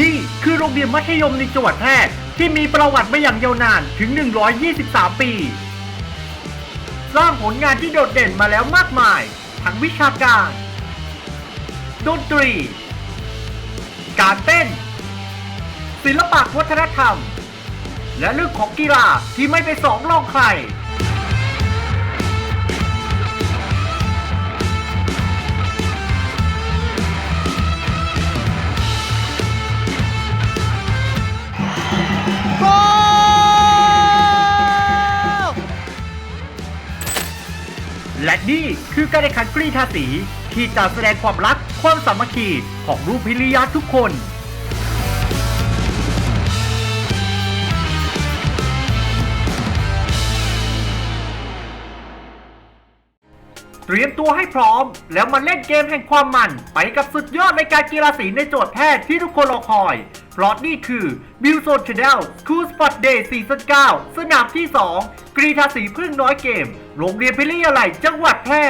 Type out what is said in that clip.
นี่คือโรงเรียนมัธยมในจังหวัดแพร่ที่มีประวัติมาอย่างยาวนานถึง 123 ปี สร้างผลงานที่โดดเด่นมาแล้วมากมาย ทั้งวิชาการ ดนตรี การเต้น ศิลปะวัฒนธรรม และเรื่องของกีฬาที่ไม่ไปสองรองใคร และนี่คือการแข่งขันกรีธาสีที่จะแสดงความรักความสามัคคีของลูกพิริยาทุกคน เตรียมตัวให้พร้อม แล้วมาเล่นเกมแห่งความมัน ไปกับสุดยอดในการกีฬาสีในโจทย์แพทย์ที่ทุกคนรอคอย เพราะนี่คือ b i l l z o n Channel School Spot Day ซีซั่น9สนามที่ 2 กรีธาสีพึ่งน้อยเกม โรงเรียนพิริยาลัยจังหวัดแพร่